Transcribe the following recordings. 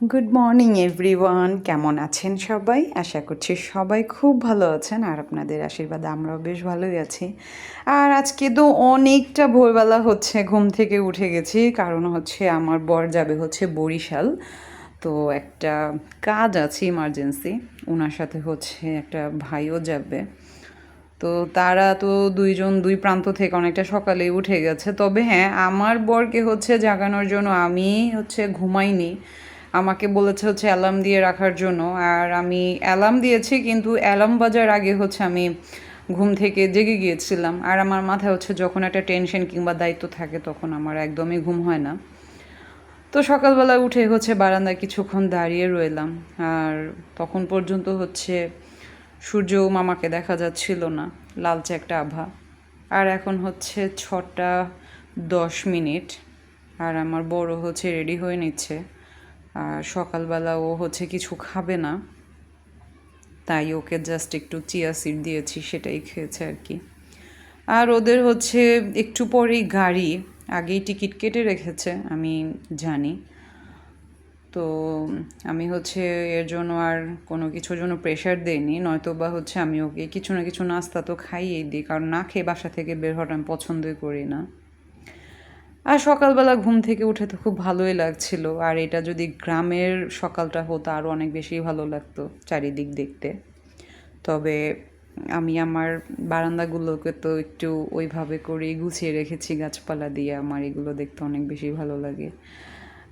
Good morning everyone কেমন আছেন সবাই? আশা করছি সবাই খুব ভালো আছেন আর আপনাদের আশীর্বাদে আমরাও বেশ ভালোই আছি। আর আজকে তো অনেকটা ভোরবেলা হচ্ছে, ঘুম থেকে উঠে গেছি। কারণ হচ্ছে আমার বর যাবে হচ্ছে বরিশাল। তো একটা কাজ আছে ইমার্জেন্সি ওনার সাথে হচ্ছে একটা ভাইও যাবে। তো তারা তো দুইজন, দুই প্রান্ত থেকে অনেকটা সকালে উঠে গেছে। তবে হ্যাঁ আমার বরকে হচ্ছে জাগানোর জন্য আমি হচ্ছে ঘুমাইনি। আমাকে বলেছে হচ্ছে অ্যালার্ম দিয়ে রাখার জন্য। আর আমি অ্যালার্ম দিয়েছি, কিন্তু অ্যালার্ম বাজার আগে হচ্ছে আমি ঘুম থেকে জেগে গিয়েছিলাম। আর আমার মাথায় হচ্ছে যখন একটা টেনশন কিংবা দায়িত্ব থাকে, তখন আমার একদমই ঘুম হয় না। তো সকালবেলা উঠে হচ্ছে বারান্দায় কিছুক্ষণ দাঁড়িয়ে রইলাম। আর তখন পর্যন্ত হচ্ছে সূর্য মামাকে দেখা যাচ্ছিল না, লালচে একটা আভা। আর এখন হচ্ছে ছটা দশ মিনিট। আর আমার বড় হচ্ছে রেডি হয়ে নিচ্ছে। আর সকালবেলা ও হচ্ছে কিছু খাবে না, তাই ওকে জাস্ট একটু চিয়া সিড দিয়েছি, সেটাই খেয়েছে আর কি। আর ওদের হচ্ছে একটু পরেই গাড়ি, আগেই টিকিট কেটে রেখেছে, আমি জানি। তো আমি হচ্ছে এর জন্য আর কোনো কিছুর জন্য প্রেশার দেইনি, নয়তো বা হচ্ছে আমি ওকে কিছু না কিছু নাস্তা তো খাইয়েই দিই, কারণ না খেয়ে বাসা থেকে বের হওয়াটা আমি পছন্দই করি না। আর সকালবেলা ঘুম থেকে উঠে তো খুব ভালোই লাগছিল। আর এটা যদি গ্রামের সকালটা হতো আরও অনেক বেশি ভালো লাগতো চারিদিক দেখতে। তবে আমি আমার বারান্দাগুলোকে তো একটু ওইভাবে করেই গুছিয়ে রেখেছি, গাছপালা দিয়ে। আমার এগুলো দেখতে অনেক বেশি ভালো লাগে।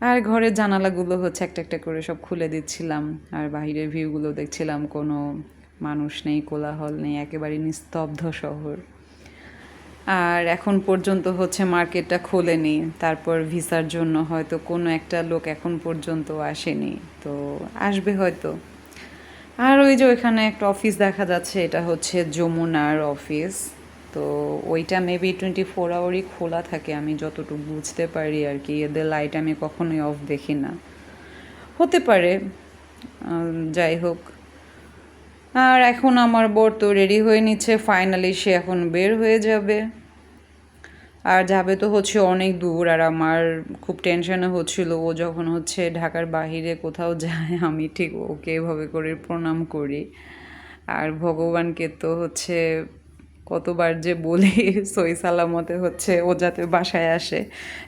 আর ঘরের জানালাগুলো হচ্ছে একটা একটা করে সব খুলে দিচ্ছিলাম। আর বাইরের ভিউগুলো দেখছিলাম, কোনো মানুষ নেই, কোলাহল নেই, একেবারে নিস্তব্ধ শহর। আর এখন পর্যন্ত হচ্ছে মার্কেটটা খোলেনি। তারপর ভিসার জন্য হয়তো কোনো একটা লোক এখন পর্যন্ত আসেনি। তো আসবে হয়তো। আর ওই যে ওইখানে একটা অফিস দেখা যাচ্ছে, এটা হচ্ছে যমুনার অফিস তো ওইটা মেবি টোয়েন্টি ফোর আওয়ারই খোলা থাকে, আমি যতটুকু বুঝতে পারি আর কি। এদের লাইট আমি কখনোই অফ দেখি না। হতে পারে। যাই হোক। আর এখন আমার বর তো রেডি হয়ে নিচ্ছে ফাইনালি সে এখন বের হয়ে যাবে। আর যাবে তো হচ্ছে অনেক দূর, আর আমার খুব টেনশনে হচ্ছিল, ও যখন হচ্ছে ঢাকার বাহিরে কোথাও যায়, আমি ঠিক ওকে এভাবে করে প্রণাম করি। আর ভগবানকে তো হচ্ছে কতবার যে বলি, সই সালামতে হচ্ছে ও যাতে বাসায় আসে।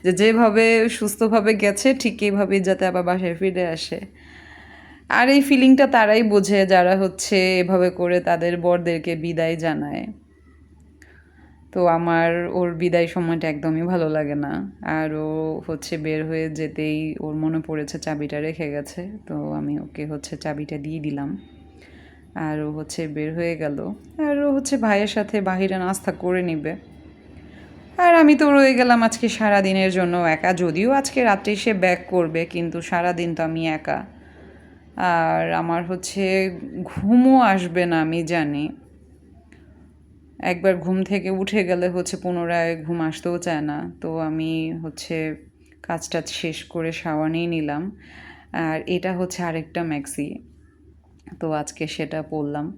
যে যেভাবে সুস্থভাবে গেছে, ঠিক এইভাবেই যাতে আবার বাসায় ফিরে আসে। আর এই ফিলিংটা তারাই বোঝে যারা হচ্ছে এভাবে করে তাদের বরদেরকে বিদায় জানায়। তো আমার, ওর বিদায় সময়টা একদমই ভালো লাগে না। আর ও হচ্ছে বের হয়ে যেতেই ওর মনে পড়েছে চাবিটা রেখে গেছে, তো আমি ওকে হচ্ছে চাবিটা দিয়ে দিলাম। আর ও হচ্ছে বের হয়ে গেল। আর ও হচ্ছে ভাইয়ের সাথে বাহিরে নাস্তা করে নিবে। আর আমি তো রয়ে গেলাম আজকে সারা দিনের জন্য একা, যদিও আজকে রাত্রে সে ব্যাক করবে, কিন্তু সারা দিন তো আমি একা। আর আমার হচ্ছে ঘুমও আসবে না, আমি জানি। একবার ঘুম থেকে উঠে গেলে হচ্ছে পুনরায় ঘুম আসতেও চায় না, তো আমি হচ্ছে কাজটা শেষ করে শাওয়া নিয়ে নিলাম। আর এটা হচ্ছে আরেকটা ম্যাক্সি তো আজকে সেটা পরলাম।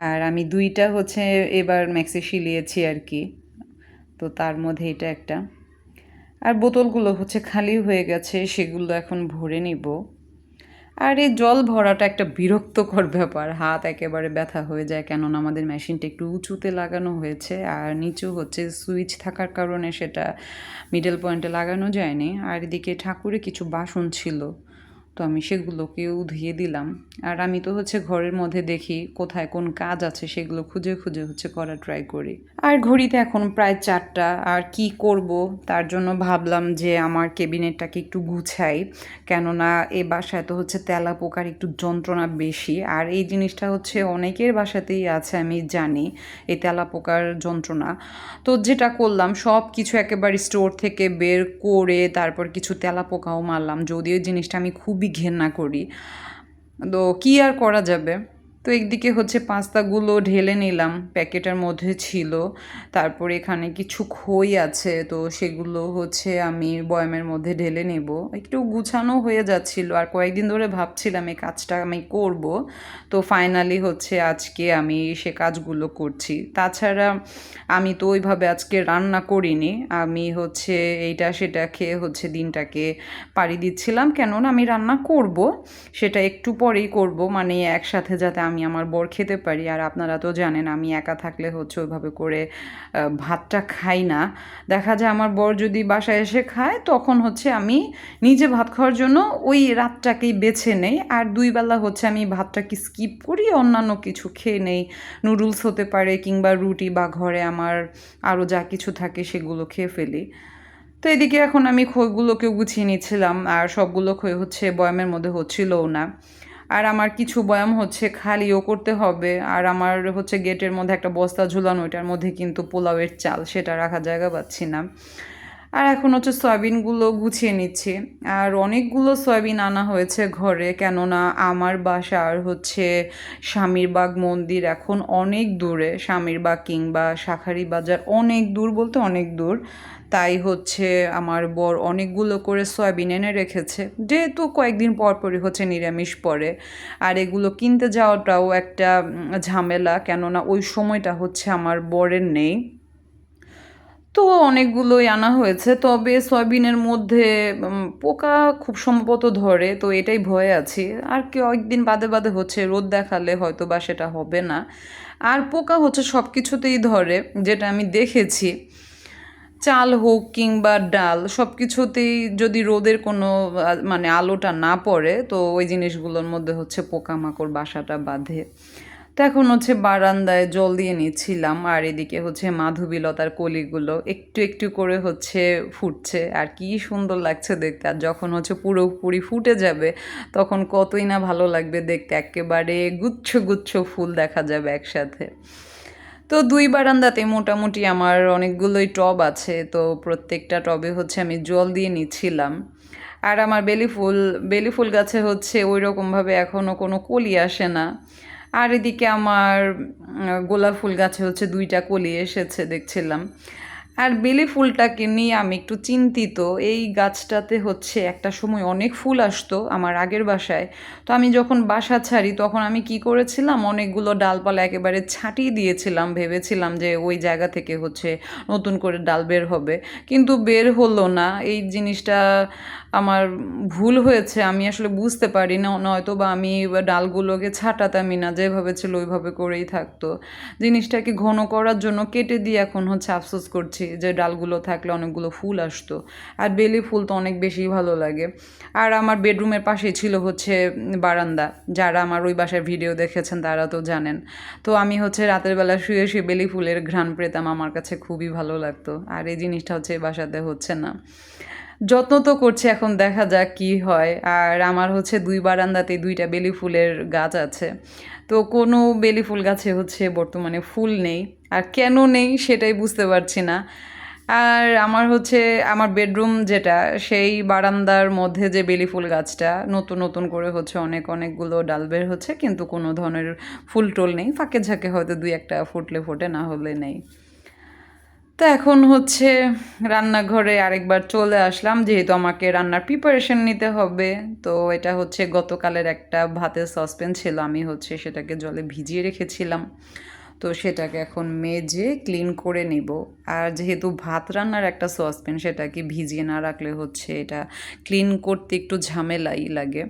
আর আমি দুইটা হচ্ছে এবার ম্যাক্সি শিলিয়েছি আর কি, তো তার মধ্যে এটা একটা। আর বোতলগুলো হচ্ছে খালি হয়ে গেছে, সেগুলো এখন ভরে নিব। আর এই জল ভরাটা একটা বিরক্তকর ব্যাপার। হাত একেবারে ব্যথা হয়ে যায় কেননা আমাদের মেশিনটা একটু উঁচুতে লাগানো হয়েছে আর নিচু হচ্ছে সুইচ থাকার কারণে সেটা মিডল পয়েন্টে লাগানো যায়নি। আর এদিকে ঠাকুরে কিছু বাসন ছিল। তো আমি সেগুলোকেও ধুয়ে দিলাম। আর আমি তো হচ্ছে ঘরের মধ্যে দেখি কোথায় কোন কাজ আছে সেগুলো খুঁজে খুঁজে হচ্ছে করা ট্রাই করি। আর ঘড়িতে এখন প্রায় চারটা। আর কি করব? তার জন্য ভাবলাম যে আমার কেবিনেটটাকে একটু গুছাই। কেননা এ বাসায় তো হচ্ছে তেলা পোকার একটু যন্ত্রণা বেশি। আর এই জিনিসটা হচ্ছে অনেকের বাসাতেই আছে, আমি জানি, এই তেলা পোকার যন্ত্রণা। তো যেটা করলাম সব কিছু একেবারে স্টোর থেকে বের করে তারপর কিছু তেলা পোকাও মারলাম। যদিও জিনিসটা আমি খুবই ঘেন্না করি। তো কী আর করা যাবে? তো একদিকে হচ্ছে পাস্তাগুলো ঢেলে নিলাম, প্যাকেটের মধ্যে ছিল। তারপর এখানে কিছু খই আছে, তো সেগুলো হচ্ছে আমি বয়ামের মধ্যে ঢেলে নেব। একটু গুছানো হয়ে যাচ্ছিল, আর কয়েকদিন ধরে ভাবছিলাম এই কাজটা আমি করব। তো ফাইনালি হচ্ছে আজকে আমি সে কাজগুলো করছি। তাছাড়া আমি তো ওইভাবে আজকে রান্না করিনি, আমি হচ্ছে এইটা সেটা খেয়ে হচ্ছে দিনটাকে পাড়ি দিচ্ছিলাম। কেননা আমি রান্না করব, সেটা একটু পরেই করব মানে একসাথে যাতে আমি আমার বর খেতে পারি, আর আপনারা তো জানেন আমি একা থাকলে হচ্ছে ওইভাবে করে ভাতটা খাই না। দেখা যায় আমার বর যদি বাসায় এসে খায়, তখন হচ্ছে আমি নিজে ভাত খাওয়ার জন্য ওই রাতটাকেই বেছে নেই। আর দুই বেলা হচ্ছে আমি ভাতটাকে স্কিপ করি, অন্যান্য কিছু খেয়ে নেই। নুডলস হতে পারে কিংবা রুটি বা ঘরে আমার আরও যা কিছু থাকে সেগুলো খেয়ে ফেলি। তো এদিকে এখন আমি খইগুলোকে গুছিয়ে নিচ্ছিলাম, আর সবগুলো খই হচ্ছে বয়ামের মধ্যে হচ্ছিলও না। আর আমার কিছু বয়াম হচ্ছে খালিও করতে হবে। আর আমার হচ্ছে গেটের মধ্যে একটা বস্তা ঝুলানো, ওইটার মধ্যে কিন্তু পোলাওয়ের চাল, সেটা রাখার জায়গা পাচ্ছি না। আর এখন হচ্ছে সয়াবিনগুলো গুছিয়ে নিচ্ছি। আর অনেকগুলো সয়াবিন আনা হয়েছে ঘরে, কেননা আমার বাসা আর হচ্ছে স্বামীরবাগ মন্দির এখন অনেক দূরে স্বামীরবাগ কিংবা শাখারি বাজার অনেক দূর বলতে অনেক দূর। তাই হচ্ছে আমার বর অনেকগুলো করে সয়াবিন এনে রেখেছে। যেহেতু কয়েকদিন পর পরই হচ্ছে নিরামিষ পরে। আর এগুলো কিনতে যাওয়াটাও একটা ঝামেলা। কেননা ওই সময়টা হচ্ছে আমার বরের নেই। তো অনেকগুলোই আনা হয়েছে। তবে সয়াবিনের মধ্যে পোকা খুব সম্ভবত ধরে। তো এটাই ভয়ে আছি। আর কয়েকদিন বাদে বাদে হচ্ছে রোদ দেখালে হয়তো বা সেটা হবে না। আর পোকা হচ্ছে সব কিছুতেই ধরে, যেটা আমি দেখেছি। চাল হোক কিংবা ডাল সব কিছুতেই যদি রোদের কোনো মানে আলোটা না পড়ে, তো ওই জিনিসগুলোর মধ্যে হচ্ছে পোকামাকড় বাসাটা বাঁধে। তো এখন হচ্ছে বারান্দায় জল দিয়ে নিচ্ছিলাম, আর এদিকে হচ্ছে মাধবীলতার কলিগুলো একটু একটু করে হচ্ছে ফুটছে, আর কি সুন্দর লাগছে দেখতে। আর যখন হচ্ছে পুরোপুরি ফুটে যাবে, তখন কতই না ভালো লাগবে দেখতে। একেবারে গুচ্ছ গুচ্ছ ফুল দেখা যাবে একসাথে। তো দুই বারান্দাতে মোটামুটি আমার অনেকগুলোই টব আছে, তো প্রত্যেকটা টবে হচ্ছে আমি জল দিয়ে নিচ্ছিলাম। আর আমার বেলি ফুল বেলি ফুল গাছে হচ্ছে ওই রকমভাবে এখনও কোনো কলি আসে না। আর এদিকে আমার গোলাপ ফুল গাছে হচ্ছে দুইটা কলি এসেছে দেখছিলাম। আর বেলি ফুলটাকে নিয়ে আমি একটু চিন্তিত। এই গাছটাতে হচ্ছে একটা সময় অনেক ফুল আসতো আমার আগের বাসায়। তো আমি যখন বাসা ছাড়ি তখন আমি কি করেছিলাম? অনেকগুলো ডালপালা একেবারে ছাটিয়ে দিয়েছিলাম। ভেবেছিলাম যে ওই জায়গা থেকে হচ্ছে নতুন করে ডাল বের হবে। কিন্তু বের হলো না। এই জিনিসটা আমার ভুল হয়েছে। আমি আসলে বুঝতে পারি না। নয়তো বা আমি ডালগুলোকে ছাটাতামই না। যেভাবে ছিল ওইভাবে করেই থাকতো। জিনিসটাকে ঘন করার জন্য কেটে দিয়ে এখন হচ্ছে আফসোস করছি। যে ডালগুলো থাকলে অনেকগুলো ফুল আসতো। আর বেলি ফুল তো অনেক বেশি ভালো লাগে। আর আমার বেডরুমের পাশেই ছিল হচ্ছে বারান্দা। যারা আমার ওই বাসার ভিডিও দেখেছেন তারা তো জানেন। তো আমি হচ্ছে রাতের বেলা শুয়ে শুয়ে বেলি ফুলের ঘ্রাণ পেতাম, আমার কাছে খুবই ভালো লাগতো। আর এই জিনিসটা হচ্ছে এই বাসাতে হচ্ছে না। যত্ন তো করছি, এখন দেখা যাক কি হয়। আর আমার হচ্ছে দুই বারান্দাতে দুইটা বেলি ফুলের গাছ আছে। তো কোনো বেলি ফুল গাছে হচ্ছে বর্তমানে ফুল নেই। আর কেন নেই সেটাই বুঝতে পারছি না। আর আমার হচ্ছে, আমার বেডরুম যেটা, সেই বারান্দার মধ্যে যে বেলি ফুল গাছটা, নতুন নতুন করে হচ্ছে অনেক, অনেকগুলো ডাল বের হচ্ছে, কিন্তু কোনো ধরনের ফুল টোল নেই। ফাঁকে ঝাঁকে হয়তো দুই একটা ফুটলে ফোটে, না হলে নেই। তো এখন হচ্ছে রান্নাঘরে আরেকবার চলে আসলাম, যেহেতু আমাকে রান্নার প্রিপারেশন নিতে হবে। তো এটা হচ্ছে গতকালের একটা ভাতের সসপ্যান ছিল, আমি হচ্ছে সেটাকে জলে ভিজিয়ে রেখেছিলাম। তো সেটাকে এখন মেজে ক্লিন করে নিব। আর যেহেতু ভাত রান্নার একটা সসপ্যান সেটাকে ভিজিয়ে না রাখলে হচ্ছে এটা ক্লিন করতে একটু ঝামেলাই লাগে।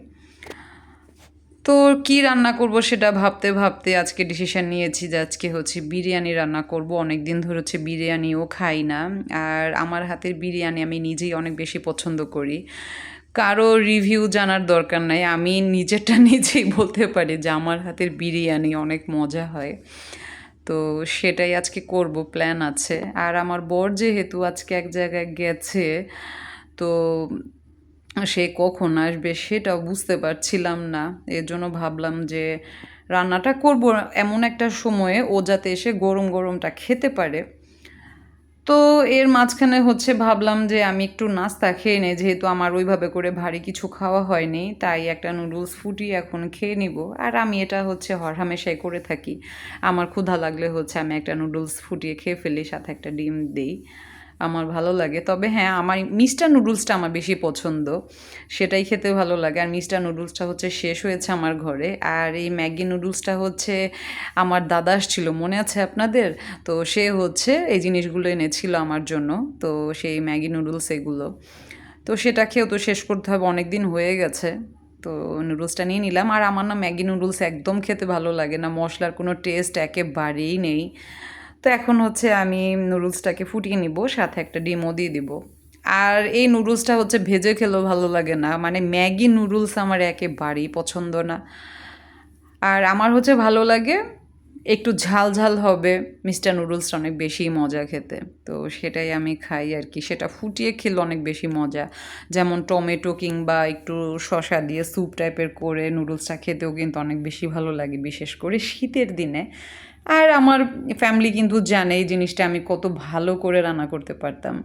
তো কি রান্না করব সেটা ভাবতে ভাবতে আজকে ডিসিশন নিয়েছি যে আজকে হচ্ছে বিরিয়ানি রান্না করব। অনেক দিন ধরে হচ্ছে বিরিয়ানিও খাই না। আর আমার হাতের বিরিয়ানি আমি নিজেই অনেক বেশি পছন্দ করি। কারও রিভিউ জানার দরকার নাই। আমি নিজেরটা নিজেই বলতে পারি যে আমার হাতের বিরিয়ানি অনেক মজা হয়। তো সেটাই আজকে করব প্ল্যান আছে। আর আমার বর যেহেতু আজকে এক জায়গায় গেছে, তো সে কখন আসবে সেটাও বুঝতে পারছিলাম না। এর জন্য ভাবলাম যে রান্নাটা করব এমন একটা সময়ে ও যাতে এসে গরম গরমটা খেতে পারে। তো এর মাঝখানে হচ্ছে ভাবলাম যে আমি একটু নাস্তা খেয়ে নেই, যেহেতু আমার ওইভাবে করে ভারী কিছু খাওয়া হয়নি, তাই একটা নুডলস ফুটিয়ে এখন খেয়ে নিব। আর আমি এটা হচ্ছে হরহামেশাই করে থাকি। আমার ক্ষুধা লাগলে হচ্ছে আমি একটা নুডলস ফুটিয়ে খেয়ে ফেলি, সাথে একটা ডিম দিই। আমার ভালো লাগে। তবে হ্যাঁ আমার মিস্টার নুডলসটা আমার বেশি পছন্দ। সেটাই খেতে ভালো লাগে। আর মিস্টার নুডলসটা হচ্ছে শেষ হয়েছে আমার ঘরে। আর এই ম্যাগি নুডলসটা হচ্ছে আমার দাদা ছিল, মনে আছে আপনাদের? তো সে হচ্ছে এই জিনিসগুলো এনেছিল আমার জন্য। তো সেই ম্যাগি নুডলস এগুলো। তো সেটা খেয়েও তো শেষ করতে হবে অনেক দিন হয়ে গেছে। তো নুডলসটা নিয়ে নিলাম। আর আমার না ম্যাগি নুডলস একদম খেতে ভালো লাগে না। মশলার কোনো টেস্ট একেবারেই নেই। তো এখন হচ্ছে আমি নুডলসটাকে ফুটিয়ে নিব, সাথে একটা ডিমও দিয়ে দিব। আর এই নুডলসটা হচ্ছে ভেজে খেলেও ভালো লাগে না। মানে ম্যাগি নুডলস আমার একেবারেই পছন্দ না। আর আমার হচ্ছে ভালো লাগে, একটু ঝাল ঝাল হবে, মিস্টার নুডলসটা অনেক বেশি মজা খেতে। তো সেটাই আমি খাই আর কি। সেটা ফুটিয়ে খেলে অনেক বেশি মজা। যেমন টমেটো কিংবা একটু শসা দিয়ে স্যুপ টাইপের করে নুডলসটা খেতেও কিন্তু অনেক বেশি ভালো লাগে। বিশেষ করে শীতের দিনে। আর আমার ফ্যামিলি কিন্তু জানে এই জিনিসটা আমি কত ভালো করে রান্না করতে পারতাম।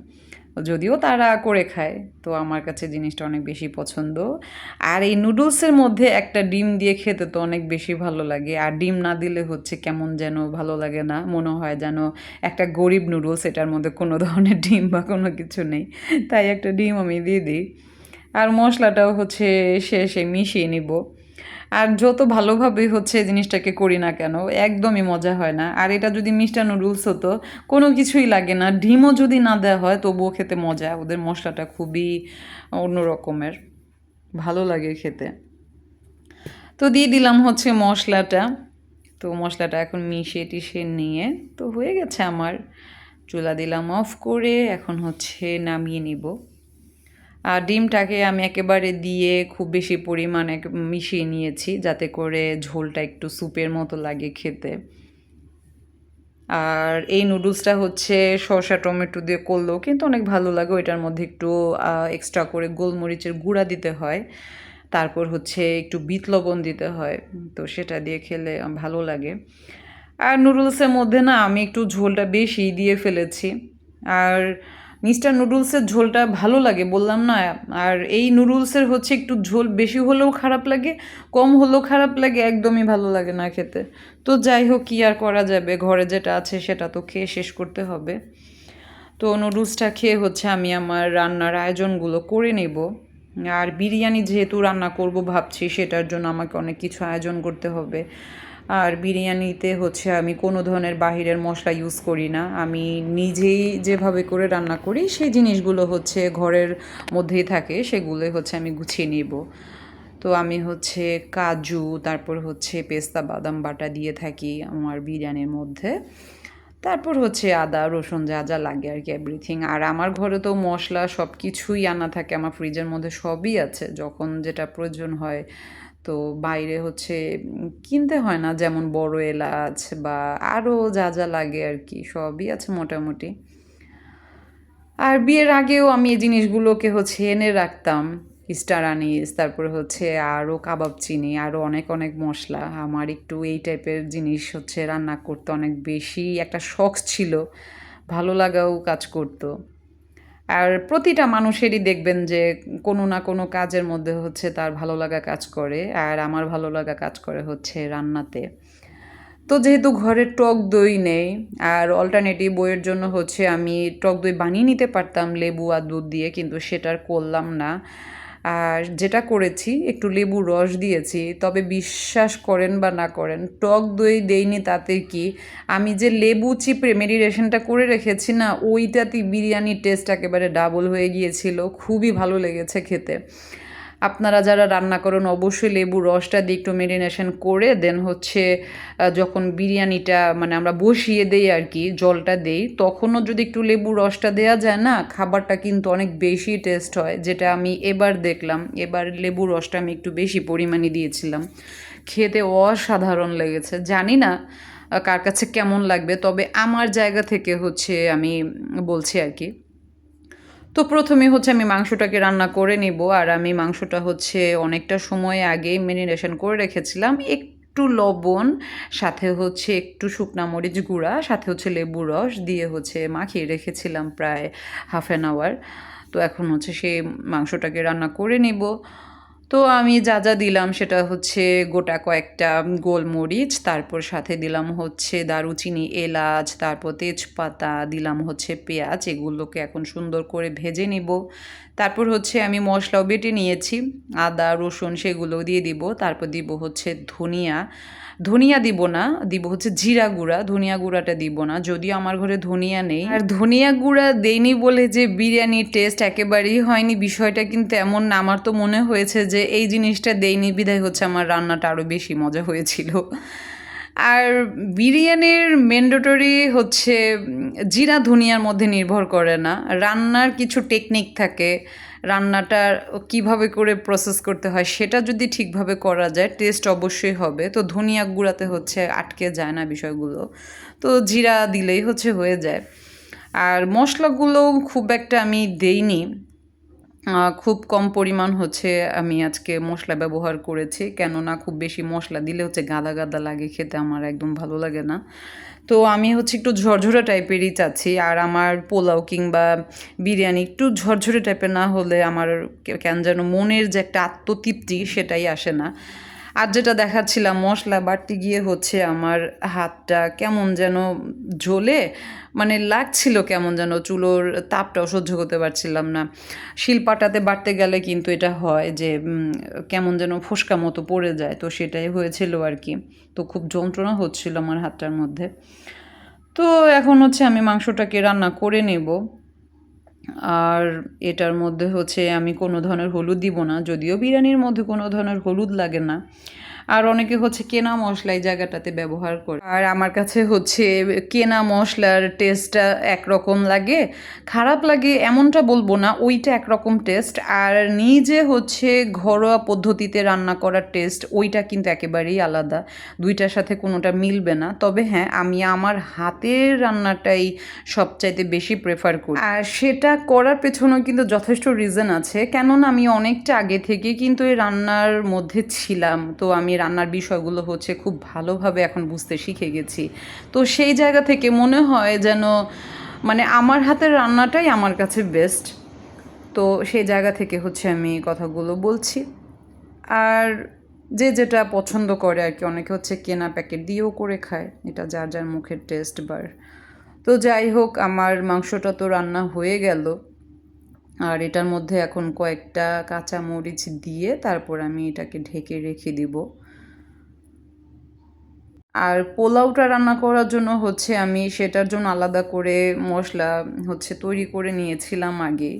যদিও তারা করে খায়, তো আমার কাছে জিনিসটা অনেক বেশি পছন্দ। আর এই নুডলসের মধ্যে একটা ডিম দিয়ে খেতে তো অনেক বেশি ভালো লাগে। আর ডিম না দিলে হচ্ছে কেমন যেন ভালো লাগে না, মনে হয় যেন একটা গরিব নুডলস এটার মধ্যে কোনো ধরনের ডিম বা কোনো কিছু নেই। তাই একটা ডিম আমি দিয়ে দিই। আর মশলাটাও হচ্ছে শেষে মিশিয়ে নিব। আর যত ভালোভাবে হচ্ছে জিনিসটাকে করি না কেন, একদমই মজা হয় না। আর এটা যদি মিষ্টা নুডলস হতো, কোনো কিছুই লাগে না। ডিমও যদি না দেওয়া হয়, তবুও খেতে মজা। ওদের মশলাটা খুবই অন্য রকমের ভালো লাগে খেতে। তো দিয়ে দিলাম হচ্ছে মশলাটা। তো মশলাটা এখন মিশিয়ে টিশিয়ে নিয়ে, তো হয়ে গেছে আমার। চুলা দিলাম অফ করে, এখন হচ্ছে নামিয়ে নিব। আর ডিমটাকে আমি একেবারে দিয়ে খুব বেশি পরিমাণে মিশিয়ে নিয়েছি যাতে করে ঝোলটা একটু স্যুপের মতো লাগে খেতে। আর এই নুডলসটা হচ্ছে শসা, টমেটো দিয়ে করলেও কিন্তু অনেক ভালো লাগে। ওইটার মধ্যে একটু এক্সট্রা করে গোলমরিচের গুঁড়া দিতে হয়। তারপর হচ্ছে একটু বিট লবণ দিতে হয়। তো সেটা দিয়ে খেলে ভালো লাগে। আর নুডলসের মধ্যে না আমি একটু ঝোলটা বেশি দিয়ে ফেলেছি। আর মিস্টার নুডলসের ঝোলটা ভালো লাগে, বললাম না। আর এই নুডলসের হচ্ছে একটু ঝোল বেশি হলেও খারাপ লাগে, কম হলেও খারাপ লাগে, একদমই ভালো লাগে না খেতে। তো যাই হোক, কী আর করা যাবে? ঘরে যেটা আছে সেটা তো খেয়ে শেষ করতে হবে। তো নুডলসটা খেয়ে হচ্ছে আমি আমার রান্নার আয়োজনগুলো করে নেব। আর বিরিয়ানি যেহেতু রান্না করব ভাবছি, সেটার জন্য আমাকে অনেক কিছু আয়োজন করতে হবে। আর বিরিয়ানিতে হচ্ছে আমি কোনো ধরনের বাহিরের মশলা ইউজ করি না। আমি নিজেই যেভাবে করে রান্না করি, সেই জিনিসগুলো হচ্ছে ঘরের মধ্যেই থাকে, সেগুলোই হচ্ছে আমি গুছিয়ে নিব। তো আমি হচ্ছে কাজু, তারপর হচ্ছে পেস্তা, বাদাম বাটা দিয়ে থাকি আমার বিরিয়ানির মধ্যে। তারপর হচ্ছে আদা, রসুন যা যা লাগে আর কি এভরিথিং আর আমার ঘরে তো মশলা সব কিছুই আনা থাকে, আমার ফ্রিজের মধ্যে সবই আছে। যখন যেটা প্রয়োজন হয় তো বাইরে হচ্ছে কিনতে হয় না যেমন বড় এলাচ বা আরও যা যা লাগে আর কি সবই আছে মোটামুটি। আর বিয়ের আগেও আমি এই জিনিসগুলোকে হচ্ছে এনে রাখতাম, স্টার আনিস, তারপরে হচ্ছে আরও কাবাব চিনি আরও অনেক অনেক মশলা। আমার একটু এই টাইপের জিনিস হচ্ছে রান্না করতে অনেক বেশি একটা শখ ছিল, ভালো লাগাও কাজ করতো। আর প্রতিটা মানুষেরই দেখবেন যে কোনো না কোনো কাজের মধ্যে হচ্ছে তার ভালো লাগা কাজ করে আর আমার ভালো লাগা কাজ করে হচ্ছে রান্নাতে। তো যেহেতু ঘরে টক দই নেই আর অল্টারনেটিভ বইয়ের জন্য হচ্ছে আমি টক দই বানিয়ে নিতে পারতাম লেবু আর দুধ দিয়ে, কিন্তু সেটার করলাম না। আর যেটা করেছি, একটু লেবু রস দিয়েছি, তবে বিশ্বাস করেন বা না করেন, টক দই দেইনি তাতে কি? আমি যে লেবু চিপড়ে মেডিটেশনটা করে রেখেছি না ওইটাতে বিরিয়ানির টেস্ট একেবারে ডাবল হয়ে গিয়েছিল, খুবই ভালো লেগেছে খেতে। আপনারা যারা রান্না করেন, অবশ্যই লেবু রসটা দিয়ে একটু মেরিনেশন করে দেন হচ্ছে যখন বিরিয়ানিটা মানে আমরা বসিয়ে দেই আর কি, জলটা দেই, তখনও যদি একটু লেবু রসটা দেওয়া যায় না, খাবারটা কিন্তু অনেক বেশি টেস্ট হয়, যেটা আমি এবার দেখলাম, এবার লেবু রসটা আমি একটু বেশি পরিমাণে দিয়েছিলাম। খেতে অসাধারণ লেগেছে, জানি না কার কাছে কেমন লাগবে, তবে আমার জায়গা থেকে হচ্ছে আমি বলছি আর কি। তো প্রথমে হচ্ছে আমি মাংসটাকে রান্না করে নিব, আর আমি মাংসটা হচ্ছে অনেকটা সময় আগে মেরিনেশন করে রেখেছিলাম। একটু লবণ, সাথে হচ্ছে একটু শুকনা মরিচ গুঁড়া, সাথে হচ্ছে লেবু রস দিয়ে হচ্ছে মাখিয়ে রেখেছিলাম প্রায় হাফ অ্যান আওয়ার তো এখন হচ্ছে সেই মাংসটাকে রান্না করে নিব। তো আমি যা যা দিলাম সেটা হচ্ছে গোটা কয়েকটা গোলমরিচ, তারপর সাথে দিলাম হচ্ছে দারুচিনি, এলাচ, তারপর তেজপাতা, দিলাম হচ্ছে পেঁয়াজ, এগুলোকে এখন সুন্দর করে ভেজে নিব। তারপর হচ্ছে আমি মশলাও বেটে নিয়েছি, আদা, রসুন সেগুলো দিয়ে দিব, তারপর দিব হচ্ছে ধনিয়া ধনিয়া দিব না, দিব হচ্ছে জিরা গুঁড়া, ধনিয়া গুঁড়াটা দিব না, যদিও আমার ঘরে ধনিয়া নেই। আর ধনিয়া গুঁড়া দেইনি বলে যে বিরিয়ানির টেস্ট একেবারেই হয়নি, বিষয়টা কিন্তু এমন না। আমার তো মনে হয়েছে যে এই জিনিসটা দেইনি বিধায় হচ্ছে আমার রান্নাটা আরও বেশি মজা হয়েছিল। আর বিরিয়ানির ম্যান্ডেটরি হচ্ছে জিরা ধনিয়ার মধ্যে নির্ভর করে না। রান্নার কিছু টেকনিক থাকে রান্নাটা কীভাবে করে প্রসেস করতে হয় সেটা যদি ঠিকভাবে করা যায় টেস্ট অবশ্যই হবে। তো ধনিয়া গুঁড়াতে হচ্ছে আটকে যায় না বিষয়গুলো। তো জিরা দিলেই হচ্ছে হয়ে যায়। আর মশলাগুলো খুব একটা আমি দেইনি। খুব কম পরিমাণ হচ্ছে আমি আজকে মশলা ব্যবহার করেছি। কেননা খুব বেশি মশলা দিলে হচ্ছে গাদা গাদা লাগে খেতে, আমার একদম ভালো লাগে না। তো আমি হচ্ছে একটু ঝরঝরে টাইপেরই চাচ্ছি। আর আমার পোলাও কিংবা বিরিয়ানি একটু ঝরঝরে টাইপের না হলে আমার কেন যেন মনের যে একটা আত্মতৃপ্তি সেটাই আসে না। আর যেটা দেখাচ্ছিলাম, মশলা বাড়তে গিয়ে হচ্ছে আমার হাতটা কেমন যেন ঝোলে মানে লাগছিল কেমন যেন, চুলোর তাপটাও সহ্য করতে পারছিলাম না। শিলপাটাতে বাড়তে গেলে কিন্তু এটা হয় যে কেমন যেন ফোসকা মতো পড়ে যায়, তো সেটাই হয়েছিল আর কি। তো খুব যন্ত্রণা হচ্ছিল আমার হাতটার মধ্যে। তো এখন হচ্ছে আমি মাংসটাকে রান্না করে নেব। আর এটার মধ্যে হচ্ছে আমি কোনো ধরনের হলুদ দিব না, যদিও বিরিয়ানির মধ্যে কোনো ধরনের হলুদ লাগে না। আর অনেকে হচ্ছে কেনা মশলা এই জায়গাটাতে ব্যবহার করে। আর আমার কাছে হচ্ছে কেনা মশলার টেস্টটা একরকম লাগে, খারাপ লাগে এমনটা বলব না, ওইটা একরকম টেস্ট আর নিজে হচ্ছে ঘরোয়া পদ্ধতিতে রান্না করার টেস্ট ওইটা কিন্তু একেবারেই আলাদা, দুইটার সাথে কোনোটা মিলবে না। তবে হ্যাঁ আমি আমার হাতের রান্নাটাই সবচাইতে বেশি প্রেফার করি। আর সেটা করার পেছনেও কিন্তু যথেষ্ট রিজন আছে, কেননা আমি অনেকটা আগে থেকে কিন্তু এই রান্নার মধ্যে ছিলাম। তো আমি রান্নার বিষয়গুলো হচ্ছে খুব ভালোভাবে এখন বুঝতে শিখে গেছি। তো সেই জায়গা থেকে মনে হয় যেন মানে আমার হাতের রান্নাটাই আমার কাছে বেস্ট তো সেই জায়গা থেকে হচ্ছে আমি কথাগুলো বলছি। আর যে যেটা পছন্দ করে আর কি, অনেকে হচ্ছে কেনা প্যাকেট দিয়েও করে খায়। এটা যার যার মুখের টেস্ট বার। তো যাই হোক, আমার মাংসটা তো রান্না হয়ে গেল। আর এটার মধ্যে এখন কয়েকটা কাঁচা মরিচ দিয়ে তারপর আমি এটাকে ঢেকে রেখে দিব। আর পোলাওটা রান্না করার জন্য হচ্ছে আমি সেটার জন্য আলাদা করে মশলা হচ্ছে তৈরি করে নিয়েছিলাম আগে।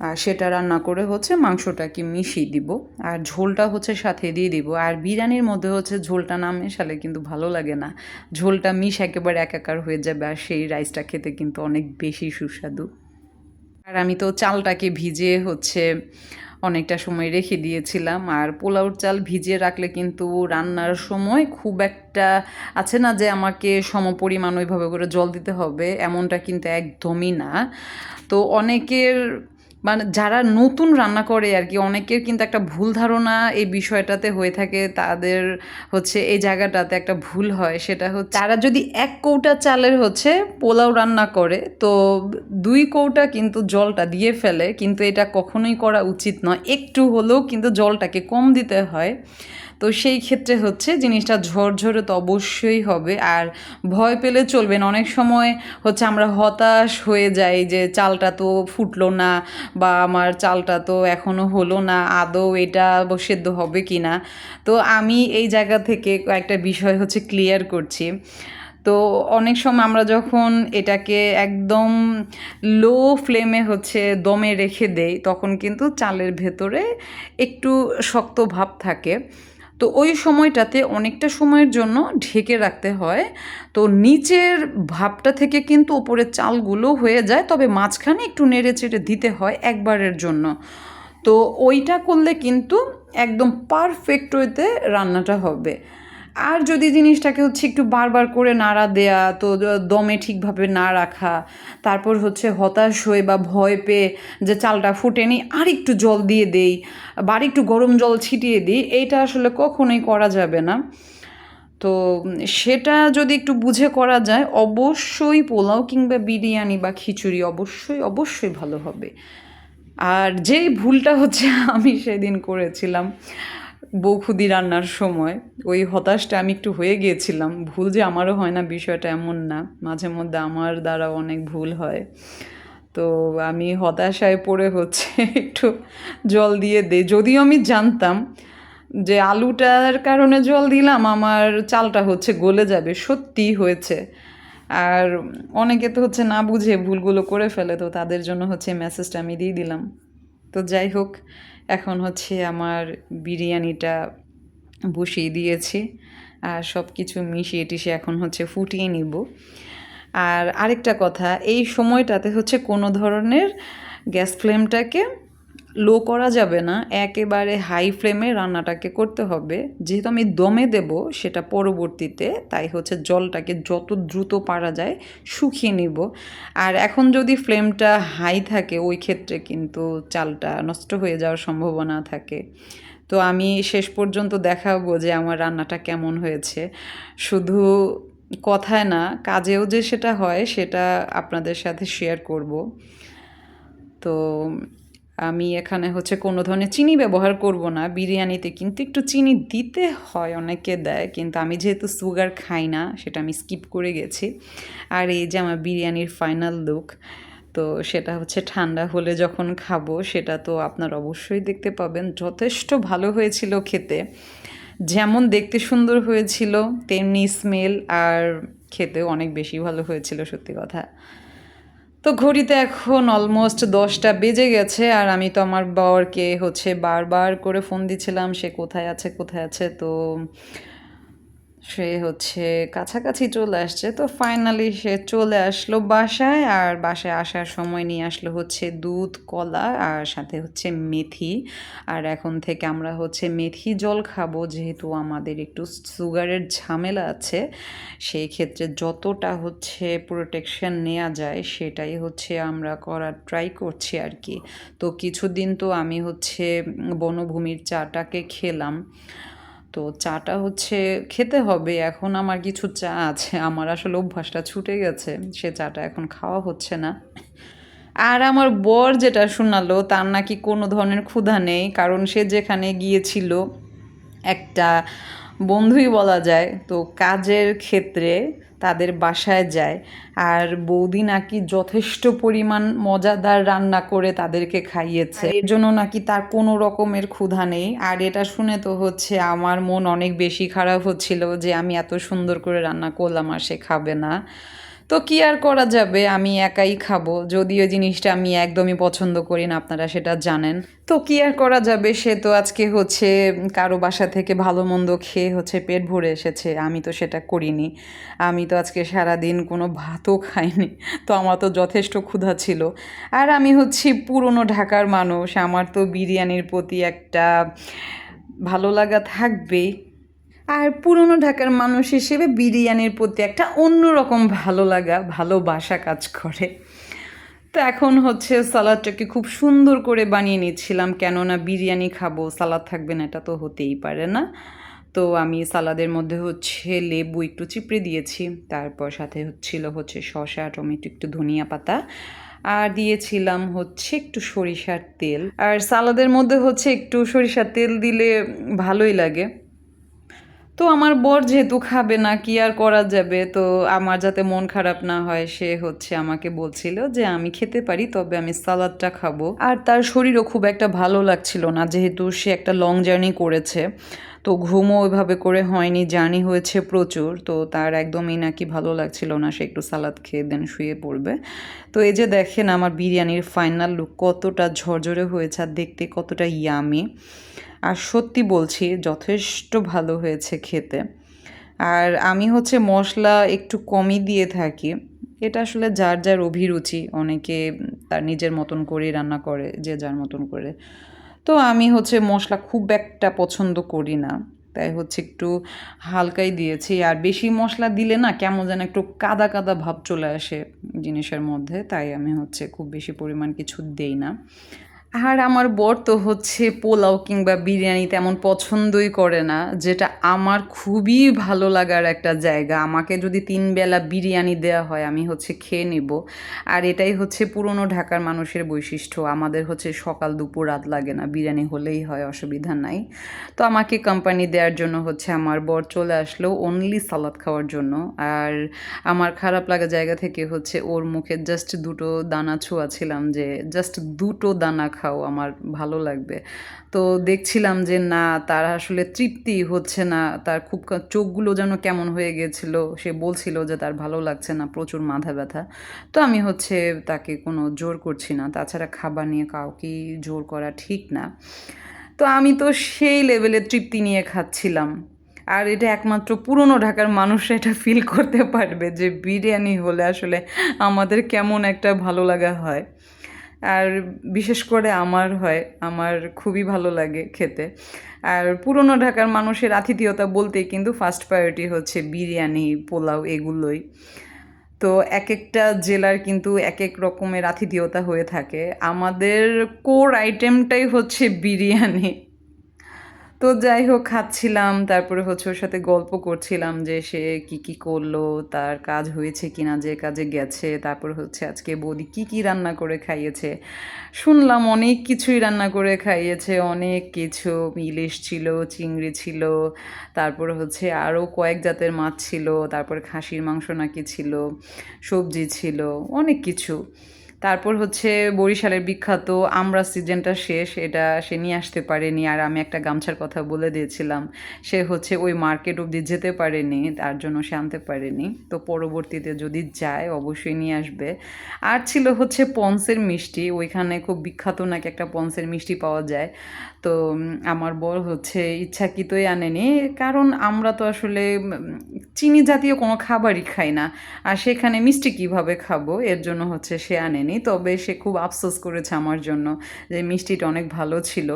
আর সেটা রান্না করে হচ্ছে মাংসটাকে মিশিয়ে দিব। আর ঝোলটা হচ্ছে সাথে দিয়ে দিব। আর বিরিয়ানির মধ্যে হচ্ছে ঝোলটা না মেশালে কিন্তু ভালো লাগে না। ঝোলটা মিশ একেবারে একাকার হয়ে যাবে আর সেই রাইসটা খেতে কিন্তু অনেক বেশি সুস্বাদু। আর আমি তো চালটাকে ভিজিয়ে হচ্ছে অনেকটা সময় রেখে দিয়েছিলাম। আর পোলাওর চাল ভিজিয়ে রাখলে কিন্তু রান্নার সময় খুব একটা আছে না যে আমাকে সমপরিমাণ ওইভাবে করে জল দিতে হবে, এমনটা কিন্তু একদমই না। তো অনেকের মানে যারা নতুন রান্না করে আর কি, অনেকের কিন্তু একটা ভুল ধারণা এই বিষয়টাতে হয়ে থাকে। তাদের হচ্ছে এই জায়গাটাতে একটা ভুল হয়, সেটা হচ্ছে তারা যদি এক কৌটা চালের হচ্ছে পোলাও রান্না করে, তো দুই কৌটা কিন্তু জলটা দিয়ে ফেলে, কিন্তু এটা কখনোই করা উচিত নয়। একটু হলেও কিন্তু জলটাকে কম দিতে হয়। তো সেই ক্ষেত্রে হচ্ছে জিনিসটা ঝরঝরে তো অবশ্যই হবে। আর ভয় পেলে চলবেন অনেক সময় হচ্ছে আমরা হতাশ হয়ে যাই যে চালটা তো ফুটলো না বা আমার চালটা তো এখনও হলো না, আদৌ এটা সেদ্ধ হবে কি না তো আমি এই জায়গা থেকে একটা বিষয় হচ্ছে ক্লিয়ার করছি। তো অনেক সময় আমরা যখন এটাকে একদম লো ফ্লেমে হচ্ছে দমে রেখে দেই, তখন কিন্তু চালের ভেতরে একটু শক্ত ভাব থাকে। তো ওই সময়টাতে অনেকটা সময়ের জন্য ঢেকে রাখতে হয়। তো নিচের ভাবটা থেকে কিন্তু ওপরের চালগুলো হয়ে যায়, তবে মাঝখানে একটু নেড়ে চেড়ে দিতে হয় একবারের জন্য। তো ওইটা করলে কিন্তু একদম পারফেক্ট ওয়েতে রান্নাটা হবে। আর যদি জিনিসটাকে হচ্ছে একটু বারবার করে নাড়া দেয়া, তো দমে ঠিকভাবে না রাখা, তারপর হচ্ছে হতাশ হয়ে বা ভয় পেয়ে যে চালটা ফুটেনি আর একটু জল দিয়ে দেই বা একটু গরম জল ছিটিয়ে দিই, এইটা আসলে কখনোই করা যাবে না। তো সেটা যদি একটু বুঝে করা যায়, অবশ্যই পোলাও কিংবা বিরিয়ানি বা খিচুড়ি অবশ্যই অবশ্যই ভালো হবে। আর যেই ভুলটা হচ্ছে আমি সেদিন করেছিলাম বৌখুদি রান্নার সময় ওই হতাশটা আমি একটু হয়ে গিয়েছিলাম। ভুল যে আমারও হয় না বিষয়টা এমন না। মাঝে মধ্যে আমার দ্বারা অনেক ভুল হয়। তো আমি হতাশায় পড়ে হচ্ছে একটু জল দিয়ে দে যদিও আমি জানতাম যে আলুটার কারণে জল দিলাম, আমার চালটা হচ্ছে গলে যাবে। সত্যিই হয়েছে। আর অনেকে তো হচ্ছে না বুঝে ভুলগুলো করে ফেলে, তো তাদের জন্য হচ্ছে মেসেজটা আমি দিয়ে দিলাম। তো যাই হোক এখন হচ্ছে আমার বিরিয়ানিটা বসিয়ে দিয়েছি আর সব কিছু মিশিয়ে টিশিয়ে এখন হচ্ছে ফুটিয়ে নিব। আর আরেকটা কথা, এই সময়টাতে হচ্ছে কোনো ধরনের গ্যাস ফ্লেমটাকে লো করা যাবে না, একেবারে হাই ফ্লেমে রান্নাটাকে করতে হবে। যেহেতু আমি দমে দেব সেটা পরবর্তীতে, তাই হচ্ছে জলটাকে যত দ্রুত পারা যায় শুকিয়ে নিব। আর এখন যদি ফ্লেমটা হাই থাকে, ওই ক্ষেত্রে কিন্তু চালটা নষ্ট হয়ে যাওয়ার সম্ভাবনা থাকে। তো আমি শেষ পর্যন্ত দেখাবো যে আমার রান্নাটা কেমন হয়েছে। শুধু কথায় না, কাজেও যে সেটা হয়, সেটা আপনাদের সাথে শেয়ার করব। তো আমি এখানে হচ্ছে কোনো ধরনের চিনি ব্যবহার করব না। বিরিয়ানিতে কিন্তু একটু চিনি দিতে হয়, অনেকে দেয়, কিন্তু আমি যেহেতু সুগার খাই না, সেটা আমি স্কিপ করে গেছি। আর এই যে আমার বিরিয়ানির ফাইনাল লুক, তো সেটা হচ্ছে ঠান্ডা হলে যখন খাব, সেটা তো আপনার অবশ্যই দেখতে পাবেন। যথেষ্ট ভালো হয়েছিল খেতে। যেমন দেখতে সুন্দর হয়েছিল, তেমনি স্মেল আর খেতে অনেক বেশি ভালো হয়েছিল, সত্যি কথা। তো ঘড়িতে এখন অলমোস্ট দশটা বেজে গেছে আর আমি তো আমার বাবারকে হচ্ছে বারবার করে ফোন দিছিলাম সে কোথায় আছে কোথায় আছে, তো সে হচ্ছে কাছাকাছি চলে আসছে। তো ফাইনালি সে চলে আসলো বাসায় আর বাসায় আসার সময় নিয়ে আসলো হচ্ছে দুধ, কলা আর সাথে হচ্ছে মেথি। আর এখন থেকে আমরা হচ্ছে মেথি জল খাব যেহেতু আমাদের একটু সুগারের ঝামেলা আছে। সেই ক্ষেত্রে যতটা হচ্ছে প্রোটেকশন নেওয়া যায় সেটাই হচ্ছে আমরা করার ট্রাই করছি আর কি। তো কিছুদিন তো আমি হচ্ছে বনভূমির চাটাকে খেলাম। তো চাটা হচ্ছে খেতে হবে, এখন আমার কিছু চা আছে, আমার আসলে অভ্যাসটা ছুটে গেছে, সে চাটা এখন খাওয়া হচ্ছে না। আর আমার বর যেটা শোনালো, তার নাকি কোনো ধরনের ক্ষুধা নেই, কারণ সে যেখানে গিয়েছিল, একটা বন্ধুই বলা যায়, তো কাজের ক্ষেত্রে তাদের বাসায় যায়। আর বৌদি নাকি যথেষ্ট পরিমাণ মজাদার রান্না করে তাদেরকে খাইয়েছে। এর জন্য নাকি তার কোনো রকমের ক্ষুধা নেই। আর এটা শুনে তো হচ্ছে আমার মন অনেক বেশি খারাপ হচ্ছিল যে আমি এত সুন্দর করে রান্না করলাম আর সে খাবে না। তো কি আর করা যাবে? আমি একাই খাব। যদিও জিনিসটা আমি একদমই পছন্দ করি না, আপনারা সেটা জানেন। তো কি আর করা যাবে? সে তো আজকে হচ্ছে কারও বাসা থেকে ভালো মন্দ খেয়ে হচ্ছে পেট ভরে এসেছে। আমি তো সেটা করিনি। আমি তো আজকে সারাদিন কোনো ভাতও খাইনি। তো আমার তো যথেষ্ট ক্ষুধা ছিল। আর আমি হচ্ছি পুরনো ঢাকার মানুষ। আমার তো বিরিয়ানির প্রতি একটা ভালো লাগা থাকবেই। আর পুরনো ঢাকার মানুষ হিসেবে বিরিয়ানির প্রতি একটা অন্যরকম ভালো লাগা, ভালোবাসা কাজ করে। তো এখন হচ্ছে সালাদটাকে খুব সুন্দর করে বানিয়ে নিচ্ছিলাম, কেননা বিরিয়ানি খাব, সালাদ থাকবে না, এটা তো হতেই পারে না। তো আমি সালাদের মধ্যে হচ্ছে লেবু একটু চিপড়ে দিয়েছি, তারপর সাথে হচ্ছিল হচ্ছে শসা, টমেটো, একটু ধনিয়া পাতা, আর দিয়েছিলাম হচ্ছে একটু সরিষার তেল। আর সালাদের মধ্যে হচ্ছে একটু সরিষার তেল দিলে ভালোই লাগে। তো আমার বর যেহেতু খাবে না, কি আর করা যাবে? তো আমার যাতে মন খারাপ না হয়, সে হচ্ছে আমাকে বলছিল যে, আমি খেতে পারি, তবে আমি সালাদটা খাব। আর তার শরীরও খুব একটা ভালো লাগছিল না, যেহেতু সে একটা লং জার্নি করেছে। তো ঘুমও ওইভাবে করে হয়নি জার্নি হয়েছে প্রচুর। তো তার একদমই নাকি ভালো লাগছিল না, সে একটু সালাদ খেয়ে দেন শুয়ে পড়বে। তো এই যে দেখেন, আমার বিরিয়ানির ফাইনাল লুক কতটা ঝরঝরে হয়েছে, আর দেখতে কতটা ইয়ামি আর সত্যি বলছি, যথেষ্ট ভালো হয়েছে খেতে। আর আমি হচ্ছে মশলা একটু কমই দিয়ে থাকি। এটা আসলে যার যার অভিরুচি, অনেকে তার নিজের মতন করেই রান্না করে, যে যার মতন করে। তো আমি হচ্ছে মশলা খুব একটা পছন্দ করি না। তাই হচ্ছে একটু হালকাই দিয়েছি। আর বেশি মশলা দিলে না কেমন যেন একটু কাদা কাদা ভাব চলে আসে জিনিসের মধ্যে। তাই আমি হচ্ছে খুব বেশি পরিমাণ কিছু দেই না। আর আমার বর তো হচ্ছে পোলাও কিংবা বিরিয়ানি তেমন পছন্দই করে না, যেটা আমার খুবই ভালো লাগার একটা জায়গা। আমাকে যদি তিন বেলা বিরিয়ানি দেওয়া হয়, আমি হচ্ছে খেয়ে নেব। আর এটাই হচ্ছে পুরনো ঢাকার মানুষের বৈশিষ্ট্য। আমাদের হচ্ছে সকাল, দুপুর রাত লাগে না, বিরিয়ানি হলেই হয়, অসুবিধা নাই। তো আমাকে কোম্পানি দেওয়ার জন্য হচ্ছে আমার বর চলে আসলো অনলি সালাদ খাওয়ার জন্য। আর আমার খারাপ লাগা জায়গা থেকে হচ্ছে ওর মুখে জাস্ট দুটো দানা ছোঁয়াছিলাম যে জাস্ট দুটো দানা খাও আমার ভালো লাগবে। তো দেখছিলাম যে না, তার আসলে তৃপ্তি হচ্ছে না, তার খুব চোখগুলো যেন কেমন হয়ে গেছিল। সে বলছিল যে তার ভালো লাগছে না, প্রচুর মাথা ব্যথা। তো আমি হচ্ছে তাকে কোনো জোর করছি না। তাছাড়া খাবার নিয়ে কাউকেই জোর করা ঠিক না। তো আমি তো সেই লেভেলের তৃপ্তি নিয়ে খাচ্ছিলাম। আর এটা একমাত্র পুরনো ঢাকার মানুষ এটা ফিল করতে পারবে যে বিরিয়ানি হলে আসলে আমাদের কেমন একটা ভালো লাগা হয়। আর বিশেষ করে আমার হয়, আমার খুবই ভালো লাগে খেতে। আর পুরনো ঢাকার মানুষের আতিথেয়তা বলতেই কিন্তু ফার্স্ট প্রায়োরিটি হচ্ছে বিরিয়ানি, পোলাও এগুলোই। তো এক একটা জেলার কিন্তু এক এক রকমের আতিথেয়তা হয়ে থাকে। আমাদের কোর আইটেমটাই হচ্ছে বিরিয়ানি। তো যাই হোক, খাচ্ছিলাম। তারপরে হচ্ছে ওর সাথে গল্প করছিলাম যে সে কি কি করল, তার কাজ হয়েছে কিনা, যে কাজে গেছে। তারপর হচ্ছে আজকে বৌদি কি কি রান্না করে খাইয়েছে। শুনলাম অনেক কিছুই রান্না করে খাইয়েছে, অনেক কিছু। ইলিশ ছিল, চিংড়ি ছিল, তারপর হচ্ছে আরও কয়েক জাতের মাছ ছিল, তারপর খাসির মাংস নাকি ছিল, সবজি ছিল, অনেক কিছু। তারপর হচ্ছে বরিশালের বিখ্যাত আমরা সিজনটা শেষ, এটা সে নিয়ে আসতে পারেনি। আর আমি একটা গামছার কথা বলে দিয়েছিলাম, সে হচ্ছে ওই মার্কেট অবধি যেতে পারেনি, তার জন্য সে আনতে পারেনি। তো পরবর্তীতে যদি যায়, অবশ্যই নিয়ে আসবে। আর ছিল হচ্ছে পন্সের মিষ্টি, ওইখানে খুব বিখ্যাত নাকি একটা পন্সের মিষ্টি পাওয়া যায়। তো আমার বর হচ্ছে ইচ্ছাকৃতই আনেনি, কারণ আমরা তো আসলে চিনি জাতীয় কোনো খাবারই খাই না। আর সেখানে মিষ্টি কীভাবে খাব, এর জন্য হচ্ছে সে আনেনি। তবে সে খুব আফসোস করেছে আমার জন্য যে মিষ্টিটা অনেক ভালো ছিল।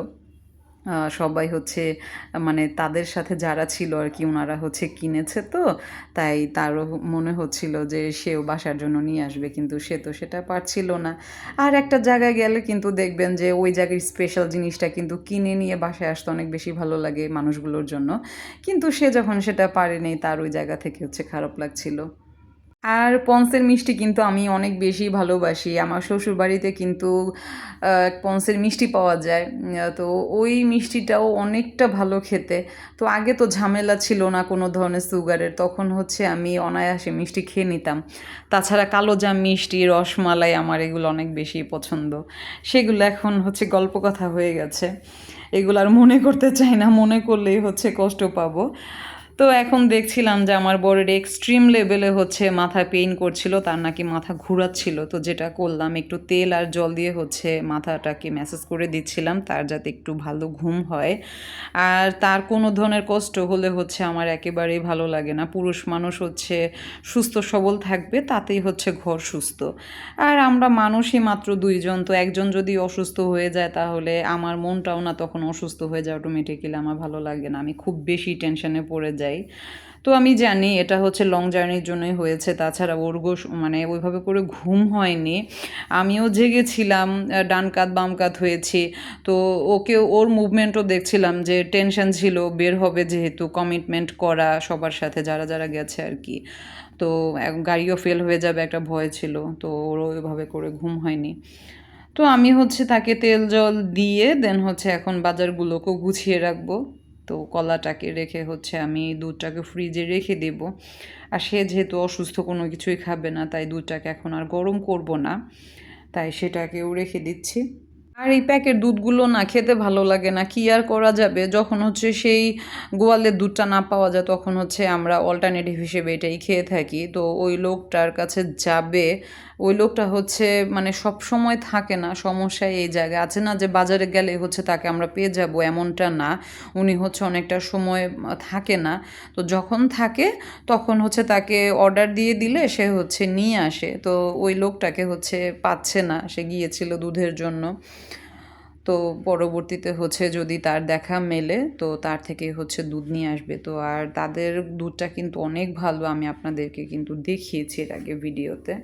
সবাই হচ্ছে মানে তাদের সাথে যারা ছিল আর কি ওনারা হচ্ছে কিনেছে তো, তাই তারও মনে হচ্ছিল যে সেও বাসার জন্য নিয়ে আসবে, কিন্তু সে তো সেটা পারছিল না। আর একটা জায়গায় গেলে কিন্তু দেখবেন যে ওই জায়গার স্পেশাল জিনিসটা কিন্তু কিনে নিয়ে বাসায় আসতে অনেক বেশি ভালো লাগে মানুষগুলোর জন্য। কিন্তু সে যখন সেটা পারেনি, তার ওই জায়গা থেকে হচ্ছে খারাপ লাগছিল। আর পন্সের মিষ্টি কিন্তু আমি অনেক বেশি ভালোবাসি। আমার শ্বশুর বাড়িতে কিন্তু পন্সের মিষ্টি পাওয়া যায়। তো ওই মিষ্টিটাও অনেকটা ভালো খেতে। তো আগে তো ঝামেলা ছিল না কোনো ধরনের সুগারের, তখন হচ্ছে আমি অনায়াসে মিষ্টি খেয়ে নিতাম। তাছাড়া কালোজাম মিষ্টি, রসমালাই আমার এগুলো অনেক বেশি পছন্দ। সেগুলো এখন হচ্ছে গল্প কথা হয়ে গেছে। এগুলো আর মনে করতে চাই না, মনে করলেই হচ্ছে কষ্ট পাবো। তো এখন দেখছিলাম যে আমার বরের এক্সট্রিম লেভেলে হচ্ছে মাথা পেইন করছিল, তার নাকি মাথা ঘুরাচ্ছিল। তো যেটা করলাম, একটু তেল আর জল দিয়ে হচ্ছে মাথাটাকে ম্যাসেজ করে দিচ্ছিলাম, তার যাতে একটু ভালো ঘুম হয়। আর তার কোনো ধরনের কষ্ট হলে হচ্ছে আমার একেবারেই ভালো লাগে না। পুরুষ মানুষ হচ্ছে সুস্থ সবল থাকবে, তাতেই হচ্ছে ঘর সুস্থ। আর আমরা মানুষই মাত্র দুইজন, তো একজন যদি অসুস্থ হয়ে যায় তাহলে আমার মনটাও না তখন অসুস্থ হয়ে যায় অটোমেটিক্যালি আমার ভালো লাগে না। আমি খুব বেশি টেনশনে পড়ে যাই। তো আমি জানি এটা হচ্ছে লং জার্নির জন্যই হয়েছে, তাছাড়া ওর মানে ওইভাবে করে ঘুম হয়নি। আমিও জেগেছিলাম ডান কাত বাম কাত হয়েছি। তো ওকে, ওর মুভমেন্টও দেখছিলাম যে টেনশন ছিল, বের হবে যেহেতু কমিটমেন্ট করা সবার সাথে, যারা যারা গেছে আর কি। তো গাড়িও ফেল হয়ে যাবে একটা ভয় ছিল, তো ওরও ওইভাবে করে ঘুম হয়নি। তো আমি হচ্ছে তাকে তেল জল দিয়ে দেন হচ্ছে এখন বাজারগুলোকেও গুছিয়ে রাখব। তো কলাটাকে রেখে হচ্ছে আমি দুধটাকে ফ্রিজে রেখে দেব। আর সে যেহেতু অসুস্থ, কোনো কিছুই খাবে না, তাই দুধটাকে এখন আর গরম করব না। তাই সেটাকেও রেখে দিচ্ছি। আর এই প্যাকেট দুধগুলো না খেতে ভালো লাগে না, কি আর করা যাবে? যখন হচ্ছে সেই গোয়ালের দুধটা না পাওয়া যায়, তখন হচ্ছে আমরা অল্টারনেটিভ হিসেবে এটাই খেয়ে থাকি। তো ওই লোকটার কাছে যাবে ওই লোকটা হচ্ছে মানে সব সময় থাকে না, সমস্যায় এই জায়গায়। আছে না যে বাজারে গেলে হচ্ছে তাকে আমরা পেয়ে যাব, এমনটা না। উনি হচ্ছে অনেকটা সময় থাকে না। তো যখন থাকে, তখন হচ্ছে তাকে অর্ডার দিয়ে দিলে সে হচ্ছে নিয়ে আসে। তো ওই লোকটাকে হচ্ছে পাচ্ছে না, সে গিয়েছিল দুধের জন্য। তো পরবর্তীতে হচ্ছে যদি তার দেখা মেলে, তো তার থেকে হচ্ছে দুধ নিয়ে আসবে। তো আর তাদের দুধটা কিন্তু অনেক ভালো, আমি আপনাদেরকে কিন্তু দেখিয়েছি এর আগে ভিডিওতে।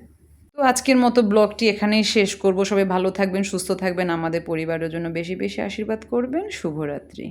তো আজকের মতো ব্লগটি এখানেই শেষ করব। সবাই ভালো থাকবেন, সুস্থ থাকবেন, আমাদের পরিবারের জন্য বেশি বেশি আশীর্বাদ করবেন। শুভরাত্রি।